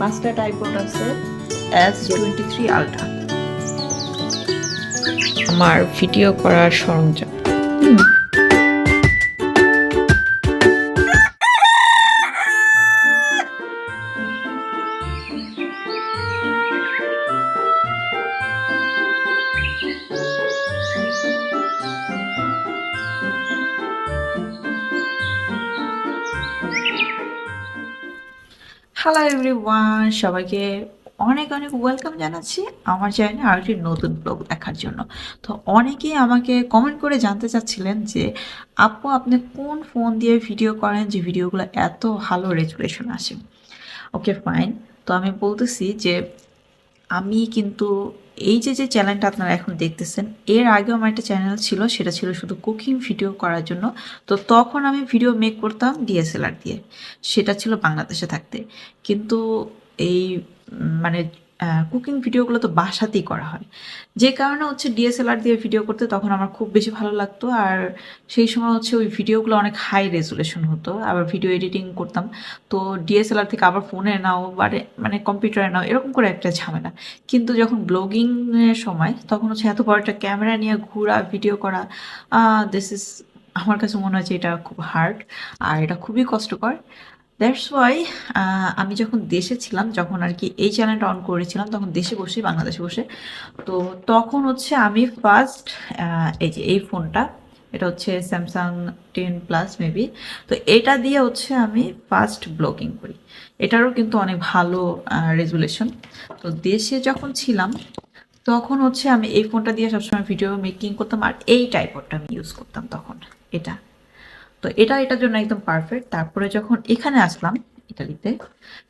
পাঁচটা টাইপড আছে S twenty three ultra আমার ভিডিও করার সরঞ্জাম। হ্যালো এভরিওয়ান সবাইকে অনেক অনেক ওয়েলকাম জানাচ্ছি আমার চ্যানেলে আর একটি নতুন ব্লগ দেখার জন্য। তো অনেকেই আমাকে কমেন্ট করে জানতে চাচ্ছিলেন যে, আপু, আপনি কোন ফোন দিয়ে ভিডিও করেন যে ভিডিওগুলো এত ভালো রেজুলেশন আসে? ওকে ফাইন তো আমি বলতেছি যে, আমি কিন্তু এই যে যে চ্যানেলটা আপনারা এখন দেখতেছেন, এর আগেও আমার একটা চ্যানেল ছিল, সেটা ছিল শুধু কুকিং ভিডিও করার জন্য। তো তখন আমি ভিডিও মেক করতাম ডিএসএলআর দিয়ে। সেটা ছিল বাংলাদেশে থাকতে। কিন্তু এই মানে কুকিং ভিডিওগুলো তো বাসাতেই করা হয়। যে কারণে হচ্ছে ডিএসএলআর দিয়ে ভিডিও করতে তখন আমার খুব বেশি ভালো লাগতো। আর সেই সময় হচ্ছে ওই ভিডিওগুলো অনেক হাই রেজুলেশন হতো। আবার ভিডিও এডিটিং করতাম। তো ডিএসএলআর থেকে আবার ফোনে নাও মানে মানে কম্পিউটারে নাও, এরকম করে একটা ঝামেলা। কিন্তু যখন ব্লগিং এর সময়, তখন হচ্ছে এত বড় একটা ক্যামেরা নিয়ে ঘোরা ভিডিও করা দিস ইজ আমার কাছে মনে হয় যে এটা খুব হার্ড আর এটা খুবই কষ্টকর। দ্যাটস ওয়াই আমি যখন দেশে ছিলাম, যখন আর কি এই চ্যানেলটা অন করেছিলাম, তখন দেশে বসে, বাংলাদেশে বসে, তো তখন হচ্ছে আমি ফার্স্ট এই যে এই ফোনটা এটা হচ্ছে স্যামসাং টেন প্লাস মেবি তো এটা দিয়ে হচ্ছে আমি ফার্স্ট ব্লগিং করি। এটারও কিন্তু অনেক ভালো রেজুলেশন তো দেশে যখন ছিলাম, তখন হচ্ছে আমি এই ফোনটা দিয়ে সবসময় ভিডিও মেকিং করতাম, আর এই টাইপটা আমি ইউজ করতাম তখন, এটা। তো এটা, এটার জন্য একদম পারফেক্ট তারপরে যখন এখানে আসলাম ইটালিতে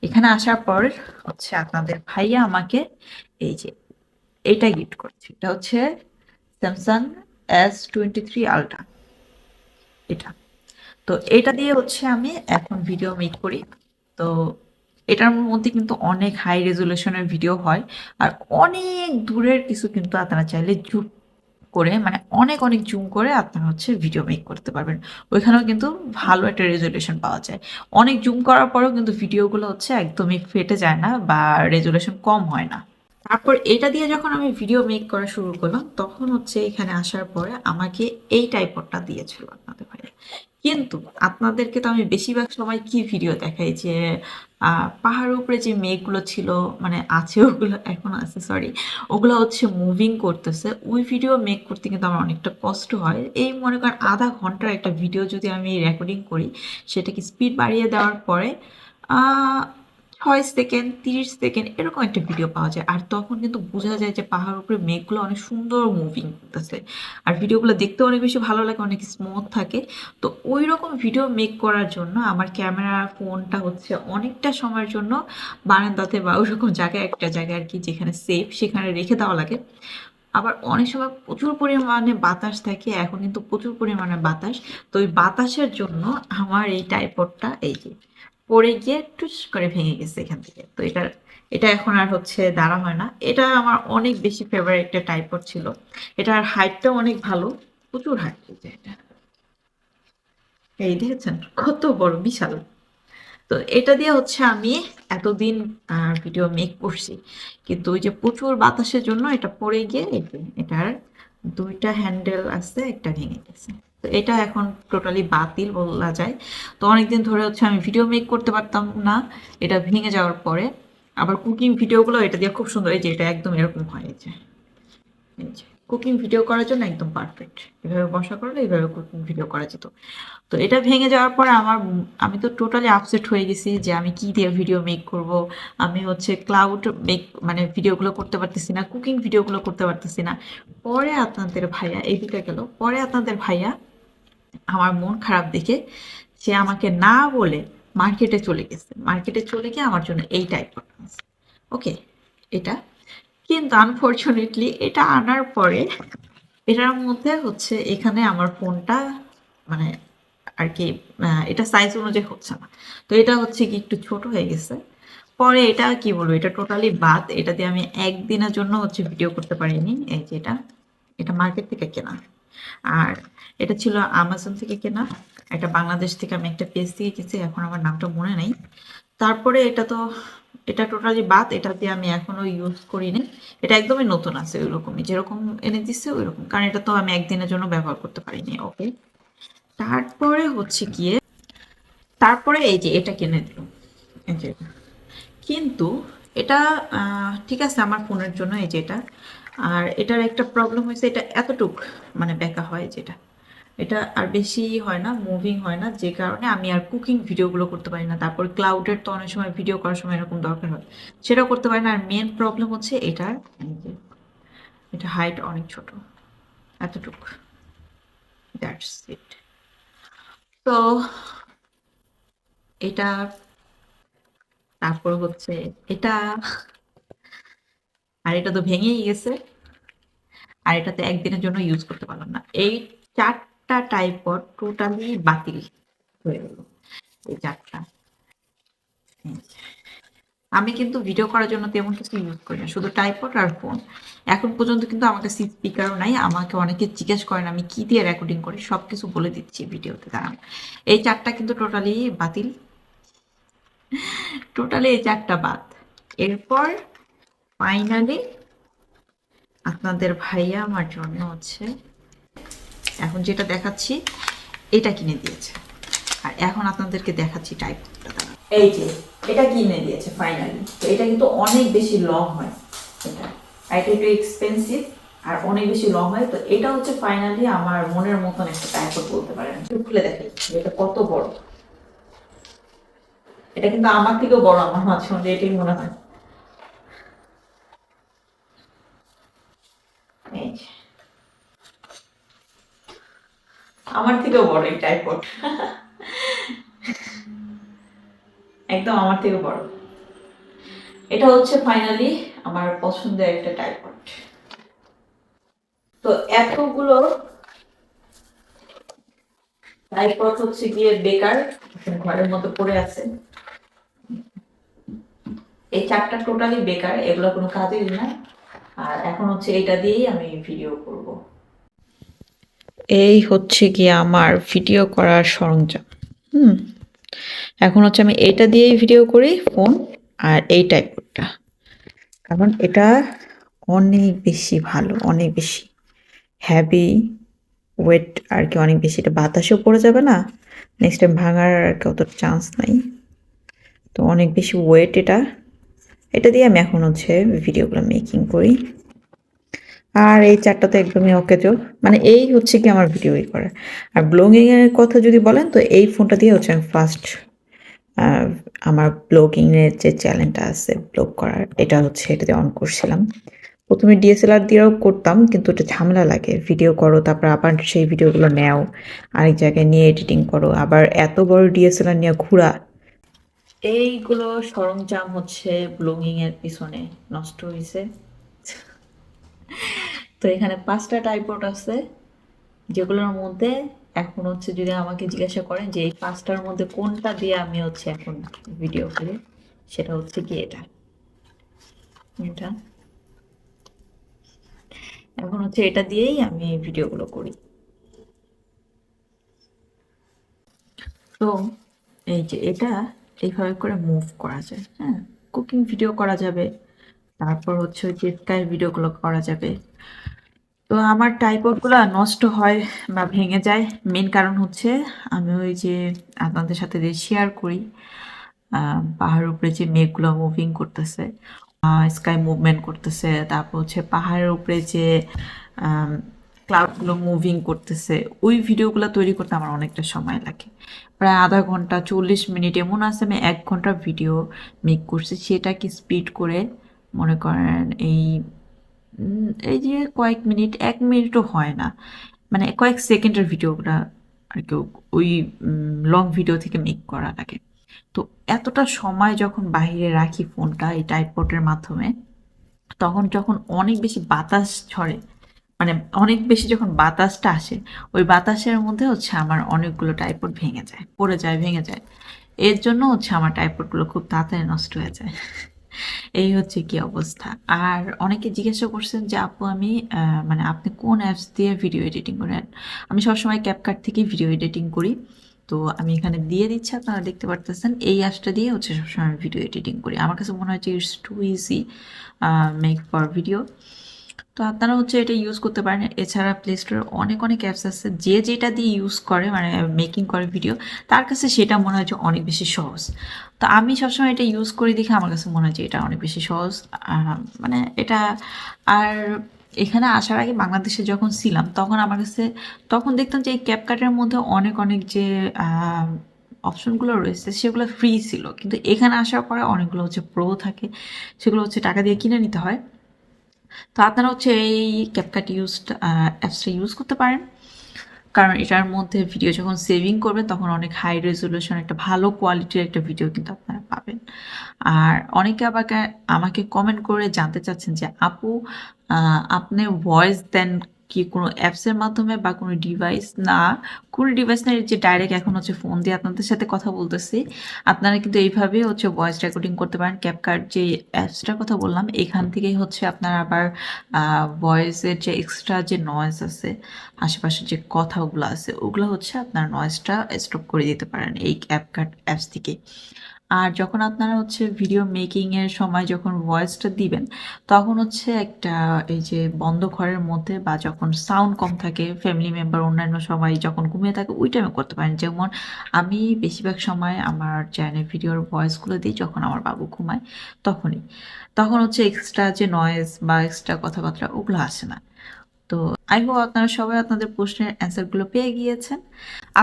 এখানে আসার পর হচ্ছে আপনাদের ভাইয়া আমাকে এই যে, এটা গিফট করছে। এটা হচ্ছে Samsung S twenty three ultra এটা। তো এটা দিয়ে হচ্ছে আমি এখন ভিডিও মেক করি। তো এটার মধ্যে কিন্তু অনেক হাই রেজুলেশনের ভিডিও হয়। আর অনেক দূরের কিছু কিন্তু আপনারা চাইলে জুম করে মানে অনেক অনেক জুম করে আপনারা হচ্ছে ভিডিও মেক করতে পারবেন। ওইখানেও কিন্তু ভালো একটা রেজুলেশন পাওয়া যায়। অনেক জুম করার পরেও কিন্তু ভিডিওগুলো হচ্ছে একদমই ফেটে যায় না বা রেজুলেশন কম হয় না। তারপর এটা দিয়ে যখন আমি ভিডিও মেক করা শুরু করলাম, তখন হচ্ছে এখানে আসার পরে আমাকে এই টাইপটা দিয়েছিল আপনাদের ভাইয়া। কিন্তু আপনাদেরকে তো আমি বেশিরভাগ সময় কি ভিডিও দেখাই যে পাহাড়ের উপরে যে মেঘগুলো ছিল মানে আছে ওগুলো, এখন আছে সরি ওগুলো হচ্ছে মুভিং করতেছে। ওই ভিডিও মেক করতে কিন্তু আমার অনেকটা কষ্ট হয়। এই মনে করেন আধা ঘণ্টার একটা ভিডিও যদি আমি রেকর্ডিং করি, সেটাকে স্পিড বাড়িয়ে দেওয়ার পরে ছয় সেকেন্ড তিরিশ সেকেন্ড এরকম একটা ভিডিও পাওয়া যায়। আর তখন কিন্তু বোঝা যায় যে পাহাড়ের উপরে মেঘগুলো অনেক সুন্দর মুভিং করতেছে। আর ভিডিওগুলো দেখতে অনেক বেশি ভালো লাগে, অনেক স্মুথ থাকে। তো ওই রকম ভিডিও মেক করার জন্য আমার ক্যামেরা ফোনটা হচ্ছে অনেকটা সময়ের জন্য বারান্দাতে বা ওইরকম জায়গায় একটা জায়গায় আর কি যেখানে সেফ সেখানে রেখে দেওয়া লাগে। আবার অনেক সময় প্রচুর পরিমাণে বাতাস থাকে, এখন কিন্তু প্রচুর পরিমাণে বাতাস। তো ওই বাতাসের জন্য আমার এই টাইপডটা এই যে পড়ে গিয়ে টুস করে ভেঙে গেছে এখান থেকে। তো এটা এটা এখন আর হচ্ছে দাঁড়া হয় না। এটা আমার অনেক বেশি ফেভারিট একটা টাইপড ছিল। এটার হাইটটাও অনেক ভালো। প্রচুর হাইট এটা। এই দেখেছেন, কত বড়, বিশাল। তো এটা দিয়ে হচ্ছে আমি এতদিন ভিডিও মেক করছি। কিন্তু ওই যে প্রচুর বাতাসের জন্য এটা পড়ে গিয়ে এটার দুইটা হ্যান্ডেল আছে, একটা ভেঙে গেছে। তো এটা এখন টোটালি বাতিল বলা যায়। তো অনেকদিন ধরে হচ্ছে আমি ভিডিও মেক করতে পারতাম না, এটা ভেঙে যাওয়ার পরে। আবার কুকিং ভিডিওগুলো এটা দিয়ে খুব সুন্দর, এই যে এটা একদম এরকম হয় যে। কুকিং ভিডিও করার জন্য একদম পারফেক্ট এভাবে বসা করলে এইভাবে কুকিং ভিডিও করা যেত। তো এটা ভেঙে যাওয়ার পরে আমার, আমি তো টোটালি আপসেট হয়ে গেছি যে আমি কি দিয়ে ভিডিও মেক করব। আমি হচ্ছে ক্লাউড মেক মানে ভিডিওগুলো করতে পারতেছি না কুকিং ভিডিওগুলো করতে পারতেছি না। পরে আপনাদের ভাইয়া এই এদিকে গেল। পরে আপনাদের ভাইয়া আমার মন খারাপ দেখে সে আমাকে না বলে মার্কেটে চলে গেছে। মার্কেটে চলে গিয়ে আমার জন্য এই টাইপ ওকে এটা। কিন্তু আনফরচুনেটলি এটা আনার পরে এটার মধ্যে হচ্ছে এখানে আমার ফোনটা মানে আর কি এটা সাইজ অনুযায়ী হচ্ছে না। তো এটা হচ্ছে কি একটু ছোট হয়ে গেছে। পরে এটা কি বলব, এটা টোটালি বাদ। এটা দিয়ে আমি একদিনের জন্য হচ্ছে ভিডিও করতে পারিনি। এই যে এটা এটা মার্কেট থেকে কেনা। আর এটা ছিল আমাজন থেকে কেনা। এটা বাংলাদেশ থেকে আমি একটা পেজ থেকে গেছি এখন আমার নামটা মনে নেই। তারপরে এটা তো, এটা টোটালি বাদ, এটা দিয়ে আমি এখনও ইউজ করিনি। এটা একদমই নতুন আছে ওই রকমই যেরকম এনে দিচ্ছে ওই রকম কারণ এটা তো আমি একদিনের জন্য ব্যবহার করতে পারিনি ওকে তারপরে হচ্ছে গিয়ে, তারপরে এই যে এটা কিনে দিল। কিন্তু এটা ঠিক আছে আমার ফোনের জন্য এই যে এটা আর এটার একটা প্রবলেম হয়েছে, এটা এতটুক মানে বেঁকা হয় যেটা। এটা আর বেশি হয় না মুভিং হয় না, যে কারণে আমি আর কুকিং ভিডিওগুলো করতে পারি না। তারপর ক্লাউডের তো অনেক সময় ভিডিও করার সময় এরকম দরকার হয়। সেটাও করতে পারি না, আর মেন প্রবলেম হচ্ছে এটার এটা হাইট অনেক ছোট। এতটুক। দ্যাটস ইট তো এটা, তারপর হচ্ছে এটা, আর এটা তো ভেঙেই গেছে। আর এটাতে একদিনের জন্য ইউজ করতে পারলাম না। এই চারটা টাইপড টোটালি বাতিল হয়ে গেল, এই চারটা। আমি কিন্তু ভিডিও করার জন্য তেমন কিছু ইউজ করি না, শুধু টাইপড আর ফোন এখন পর্যন্ত কিন্তু আমার কাছে স্পিকারও নাই, আমাকে অনেকে জিজ্ঞেস করেন, আমি কি দিয়ে রেকর্ডিং করি সব কিছু বলে দিচ্ছি ভিডিওতে দাঁড়ান। এই চারটা কিন্তু টোটালি বাতিল। টোটালি এই চারটা বাদ। এরপর ফাইনালি আপনাদের ভাইয়া আমার জন্য হচ্ছে, এখন যেটা দেখাচ্ছি, এটা কিনে দিয়েছে। আর এখন আপনাদেরকে দেখাচ্ছি দাঁড়ান। এই যে, এটা কিনে দিয়েছে ফাইনালি তো এটা কিন্তু অনেক বেশি লং হয়, এটা। এটা একটু এক্সপেন্সিভ আর অনেক বেশি লং হয়। তো এটা হচ্ছে ফাইনালি আমার মনের মতন একটা টাইপড বলতে পারেন। খুলে দেখাই যে এটা কত বড়। এটা কিন্তু আমার থেকেও বড়, আমার মাঝে মাঝে এটাই মনে হয় এই যে। আমার থেকেও বড় এই টাইপড একদম আমার থেকে বড়। এটা হচ্ছে ফাইনালি আমার পছন্দের একটা টাইপড তো এতগুলো টাইপড হচ্ছে গিয়ে বেকার ঘরের মতো পড়ে আছে। এই চারটা টোটালি বেকার, এগুলো কোনো কাজেরই না। আর এখন হচ্ছে এটা দিয়েই আমি ভিডিও করব। এই হচ্ছে কি আমার ভিডিও করার সরঞ্জাম। হুম, এখন হচ্ছে আমি এইটা দিয়েই ভিডিও করি ফোন আর এই টাইপটা কারণ এটা অনেক বেশি ভালো, অনেক বেশি হ্যাভি ওয়েট আর কি অনেক বেশি। এটা বাতাসেও পড়ে যাবে না নেক্সট টাইম ভাঙার আর কি অত চান্স নাই। তো অনেক বেশি ওয়েট এটা। এটা দিয়ে আমি এখন হচ্ছে ভিডিওগুলো মেকিং করি। আর এই চারটা তো একদমই অকেজো মানে এই হচ্ছে কি আমার ভিডিও ই করা। আর ব্লগিং এর কথা যদি বলেন, তো এই ফোনটা দিয়ে হচ্ছে আমি ফার্স্ট আমার ব্লগিং এর যে চ্যানেলটা আছে ব্লগ করার, এটা হচ্ছে এটা দিয়ে অন করছিলাম। প্রথমে ডিএসএলআর দিয়েও করতাম, কিন্তু এটা ঝামেলা লাগে। ভিডিও করো, তারপর আবার সেই ভিডিওগুলো নেও, আরেক জায়গায় নিয়ে এডিটিং করো। আবার এত বড় ডিএসএলআর নিয়ে ঘোরা। এইগুলো সরঞ্জাম হচ্ছে ব্লগিং এর পিছনে নষ্ট হয়েছে তো এখানে পাঁচটা টাইপড আছে, যেগুলোর মধ্যে এখন হচ্ছে যদি আমাকে জিজ্ঞাসা করেন যে এই পাঁচটার মধ্যে কোনটা দিয়ে আমি হচ্ছে এখন ভিডিও করি, সেটা হচ্ছে কি এটা। এটা। এখন হচ্ছে এটা দিয়েই আমি ভিডিওগুলো করি। তো এই যে এটা, এইভাবে করে মুভ করা যায় হ্যাঁ? কুকিং ভিডিও করা যাবে, তারপর হচ্ছে ওই ভিডিওগুলো করা যাবে। তো আমার টাইপডগুলো নষ্ট হয় বা ভেঙে যায়। মেন কারণ হচ্ছে আমি ওই যে আপনাদের সাথে যে শেয়ার করি পাহাড়ের উপরে যে মেঘগুলো মুভিং করতেছে স্কাই মুভমেন্ট করতেছে, তারপর হচ্ছে পাহাড়ের উপরে যে ক্লাউডগুলো মুভিং করতেছে, ওই ভিডিওগুলো তৈরি করতে আমার অনেকটা সময় লাগে। প্রায় আধা ঘণ্টা, চল্লিশ মিনিট এমন আছে আমি এক ঘণ্টা ভিডিও মেক করছি, সেটাকে স্পিড করে মনে করেন এই এই যে কয়েক মিনিট, এক মিনিটও হয় না। মানে কয়েক সেকেন্ডের ভিডিওগুলো আর কি, ওই লং ভিডিও থেকে মেক করা লাগে। তো এতটা সময় যখন বাইরে রাখি ফোনটা এই টাইপডের মাধ্যমে, তখন যখন অনেক বেশি বাতাস ছড়ে মানে অনেক বেশি যখন বাতাসটা আসে, ওই বাতাসের মধ্যে হচ্ছে আমার অনেকগুলো টাইপড ভেঙে যায়, পড়ে যায়, ভেঙে যায়। এর জন্য হচ্ছে আমার টাইপডগুলো খুব তাড়াতাড়ি নষ্ট হয়ে যায়। এই হচ্ছে কি অবস্থা। আর অনেকে জিজ্ঞাসা করছেন যে, আপু, আমি মানে আপনি কোন অ্যাপস দিয়ে ভিডিও এডিটিং করেন? আমি সবসময় ক্যাপকাট থেকে ভিডিও এডিটিং করি। তো আমি এখানে দিয়ে দিচ্ছি, আপনারা দেখতে পারতেছেন। এই অ্যাপসটা দিয়ে হচ্ছে সবসময় আমি ভিডিও এডিটিং করি। আমার কাছে মনে হয় যে it's too easy make for video তো আপনারা হচ্ছে এটা ইউজ করতে পারেন। এছাড়া প্লে স্টোরে অনেক অনেক অ্যাপস আছে। যে যেটা দিয়ে ইউজ করে মানে মেকিং করে ভিডিও তার কাছে সেটা মনে হয় যে অনেক বেশি সহজ। তো আমি সবসময় এটা ইউজ করি দেখে আমার কাছে মনে হয় যে এটা অনেক বেশি সহজ। মানে এটা, আর এখানে আসার আগে বাংলাদেশে যখন ছিলাম, তখন আমার কাছে, তখন দেখতাম যে এই ক্যাপকাটের মধ্যে অনেক অনেক যে অপশনগুলো রয়েছে, সেগুলো ফ্রি ছিল। কিন্তু এখানে আসার পরে অনেকগুলো হচ্ছে প্রো থাকে। সেগুলো হচ্ছে টাকা দিয়ে কিনে নিতে হয়। তো আপনারা হচ্ছে এই ক্যাপকাট ইউজ অ্যাপসটা ইউজ করতে পারেন। কারণ এটার মধ্যে ভিডিও যখন সেভিং করবেন, তখন অনেক হাই রেজলিউশন একটা ভালো কোয়ালিটির একটা ভিডিও কিন্তু আপনারা পাবেন। আর অনেকে আবার আমাকে কমেন্ট করে জানতে চাচ্ছেন যে, আপু আপনি ভয়েস দেন কি কোনো অ্যাপসের মাধ্যমে বা কোনো ডিভাইস না, কোনো ডিভাইস না যে ডাইরেক্ট এখন হচ্ছে ফোন দিয়ে আপনাদের সাথে কথা বলতেছি। আপনারা কিন্তু এইভাবেই হচ্ছে ভয়েস রেকর্ডিং করতে পারেন। ক্যাপকার্ড যে অ্যাপসটার কথা বললাম, এখান থেকেই হচ্ছে আপনারা আবার ভয়েসের যে এক্সট্রা যে নয়েজ আছে আশেপাশে যে কথাগুলো আছে, ওগুলো হচ্ছে আপনার নয়েজটা স্টপ করে দিতে পারেন এই ক্যাপকার্ড অ্যাপস থেকে। আর যখন আপনারা হচ্ছে ভিডিও মেকিংয়ের সময় যখন ভয়েসটা দিবেন, তখন হচ্ছে একটা এই যে বন্ধ ঘরের মধ্যে বা যখন সাউন্ড কম থাকে ফ্যামিলি মেম্বার অন্যান্য সবাই যখন ঘুমিয়ে থাকে, ওই টাইমে করতে পারেন। যেমন আমি বেশিরভাগ সময় আমার চ্যানেল ভিডিওর ভয়েসগুলো দিই যখন আমার বাবু ঘুমায়, তখনই। তখন হচ্ছে এক্সট্রা যে নয়েজ বা এক্সট্রা কথাবার্তা, ওগুলো আসে না। তো আই হোপ আপনারা সবাই আপনাদের প্রশ্নের অ্যান্সারগুলো পেয়ে গিয়েছেন।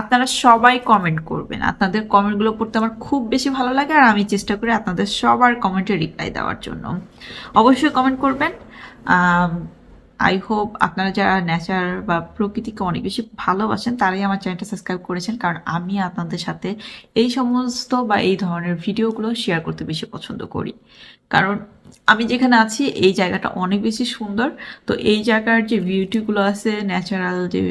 আপনারা সবাই কমেন্ট করবেন। আপনাদের কমেন্টগুলো পড়তে আমার খুব বেশি ভালো লাগে আর আমি চেষ্টা করি আপনাদের সবার কমেন্টে রিপ্লাই দেওয়ার জন্য। অবশ্যই কমেন্ট করবেন। আই হোপ আপনারা যারা নেচার বা প্রকৃতিকে অনেক বেশি ভালোবাসেন, তারাই আমার চ্যানেলটা সাবস্ক্রাইব করেছেন। কারণ আমি আপনাদের সাথে এই সমস্ত বা এই ধরনের ভিডিওগুলো শেয়ার করতে বেশি পছন্দ করি। কারণ আমি যেখানে আছি, এই জায়গাটা অনেক বেশি সুন্দর। তো এই জায়গার যে বিউটিগুলো আছে ন্যাচারাল যে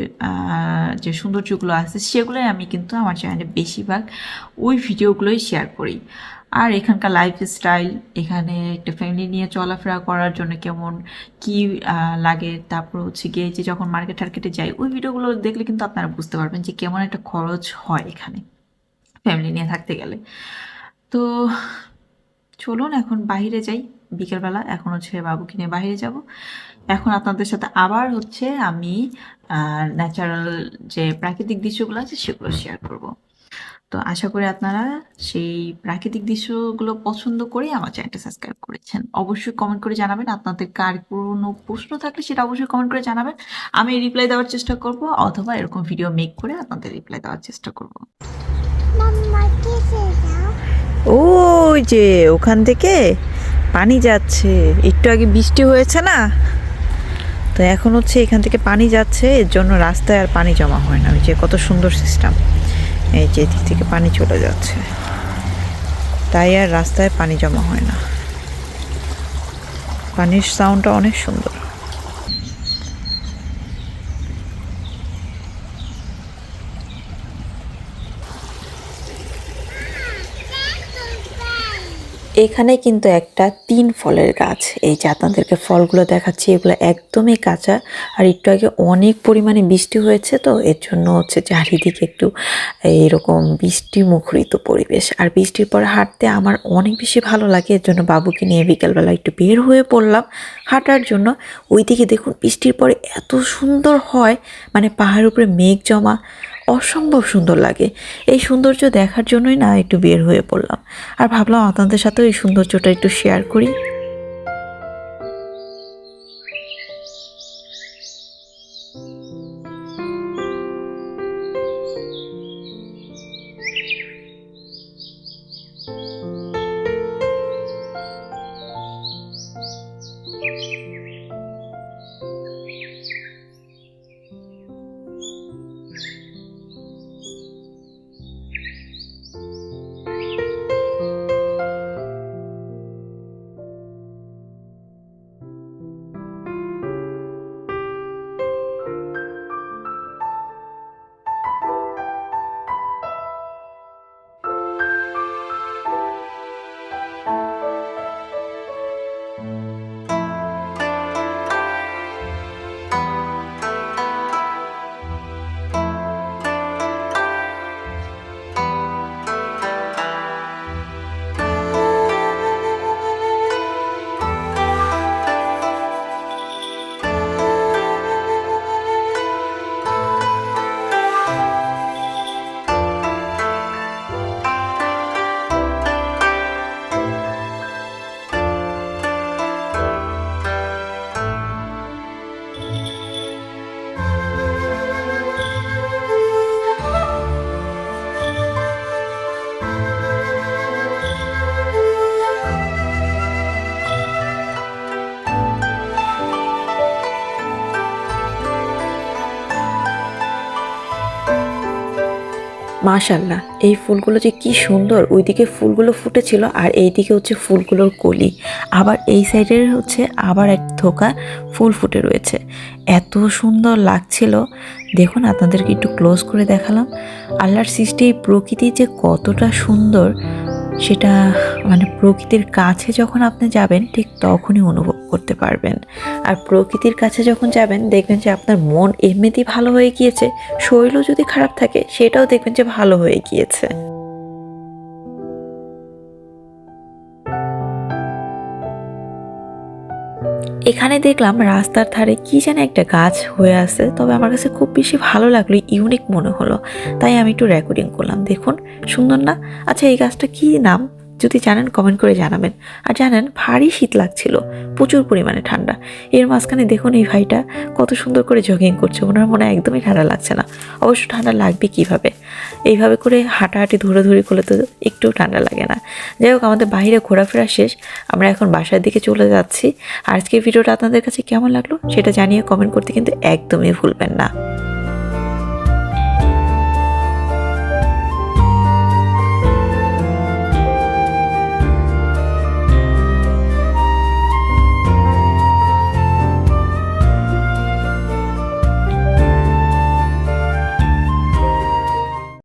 যে সৌন্দর্যগুলো আছে, সেগুলোই আমি কিন্তু আমার চ্যানেলে বেশিরভাগ ওই ভিডিওগুলোই শেয়ার করি। আর এখানকার লাইফ স্টাইল এখানে একটা ফ্যামিলি নিয়ে চলাফেরা করার জন্য কেমন কি লাগে, তারপর হচ্ছে গিয়ে যে যখন মার্কেট টার্কেটে যাই, ওই ভিডিওগুলো দেখলে কিন্তু আপনারা বুঝতে পারবেন যে কেমন একটা খরচ হয় এখানে ফ্যামিলি নিয়ে থাকতে গেলে। তো চলুন এখন বাইরে যাই, বিকেলবেলা এখন হচ্ছে বাবুকে নিয়ে বাইরে যাব। এখন আপনাদের সাথে আবার হচ্ছে আমি ন্যাচারাল যে প্রাকৃতিক দৃশ্যগুলো আছে সেগুলো শেয়ার করব। তো আশা করি আপনারা সেই প্রাকৃতিক দৃশ্যগুলো পছন্দ করে আমার চ্যানেলটা সাবস্ক্রাইব করেছেন। অবশ্যই কমেন্ট করে জানাবেন আপনাদের কার কোনো প্রশ্ন থাকলে সেটা অবশ্যই কমেন্ট করে জানাবেন। আমি রিপ্লাই দেওয়ার চেষ্টা করব অথবা এরকম ভিডিও মেক করে আপনাদের রিপ্লাই দেওয়ার চেষ্টা করব। ওই যে ওখান থেকে পানি যাচ্ছে। একটু আগে বৃষ্টি হয়েছে না? তো এখন হচ্ছে এখান থেকে পানি যাচ্ছে, এর জন্য রাস্তায় আর পানি জমা হয় না। ওই যে কত সুন্দর সিস্টেম এই যে এদিক থেকে পানি চলে যাচ্ছে। তাই আর রাস্তায় পানি জমা হয় না। পানির সাউন্ডটা অনেক সুন্দর। এখানে কিন্তু একটা তিন ফলের গাছ। এই যে আপনাদেরকে ফলগুলো দেখাচ্ছি, এগুলো একদমই কাঁচা আর একটু আগে অনেক পরিমাণে বৃষ্টি হয়েছে তো, এর জন্য হচ্ছে চারিদিকে একটু এরকম বৃষ্টি মুখরিত পরিবেশ। আর বৃষ্টির পরে হাঁটতে আমার অনেক বেশি ভালো লাগে, এর জন্য বাবুকে নিয়ে বিকেলবেলা একটু বের হয়ে পড়লাম হাঁটার জন্য। ওইদিকে দেখুন বৃষ্টির পরে এত সুন্দর হয় মানে পাহাড়ের উপরে মেঘ জমা অসম্ভব সুন্দর লাগে। এই সৌন্দর্য দেখার জন্যই না একটু বের হয়ে পড়লাম। আর ভাবলাম আপনাদের সাথেও এই সৌন্দর্যটা একটু শেয়ার করি। মাশাল্লাহ এই ফুলগুলো যে কি সুন্দর। ওইদিকে ফুলগুলো ফুটেছিল আর এইদিকে হচ্ছে ফুলগুলোর কলি। আবার এই সাইডের হচ্ছে আবার এক থোকা ফুল ফুটে রয়েছে। এত সুন্দর লাগছিল। দেখুন, আপনাদেরকে একটু ক্লোজ করে দেখালাম। আল্লাহর সৃষ্টি এই প্রকৃতি যে কতটা সুন্দর, সেটা মানে প্রকৃতির কাছে যখন আপনি যাবেন, ঠিক তখনই অনুভব করতে পারবেন। আর প্রকৃতির কাছে যখন যাবেন, দেখবেন যে আপনার মন এমনিতেই ভালো হয়ে গিয়েছে, শরীরও যদি খারাপ থাকে, সেটাও দেখবেন যে ভালো হয়ে গিয়েছে। এখানে দেখলাম রাস্তার ধারে কি যেন একটা গাছ হয়ে আছে, তবে আমার কাছে খুব বেশি ভালো লাগল, ইউনিক মনে হলো। তাই আমি একটু রেকর্ডিং করলাম। দেখুন, সুন্দর না? আচ্ছা এই গাছটা কি নাম? যদি জানেন কমেন্ট করে জানাবেন। আর জানেন, ভারী শীত লাগছিল। প্রচুর পরিমাণে ঠান্ডা। এর মাঝখানে দেখুন এই ভাইটা কত সুন্দর করে জগিং করছে। ওনার মনে একদমই ঠান্ডা লাগছে না। অবশ্য ঠান্ডা লাগবে কীভাবে? এইভাবে করে হাঁটাহাঁটি ধরে করলে তো একটু ঠান্ডা লাগে না। যাই হোক, আমাদের বাইরে ঘোরাফেরা শেষ। আমরা এখন বাসার দিকে চলে যাচ্ছি। আজকের ভিডিওটা আপনাদের কাছে কেমন লাগল, সেটা জানিয়ে কমেন্ট করতে কিন্তু একদমই ভুলবেন না।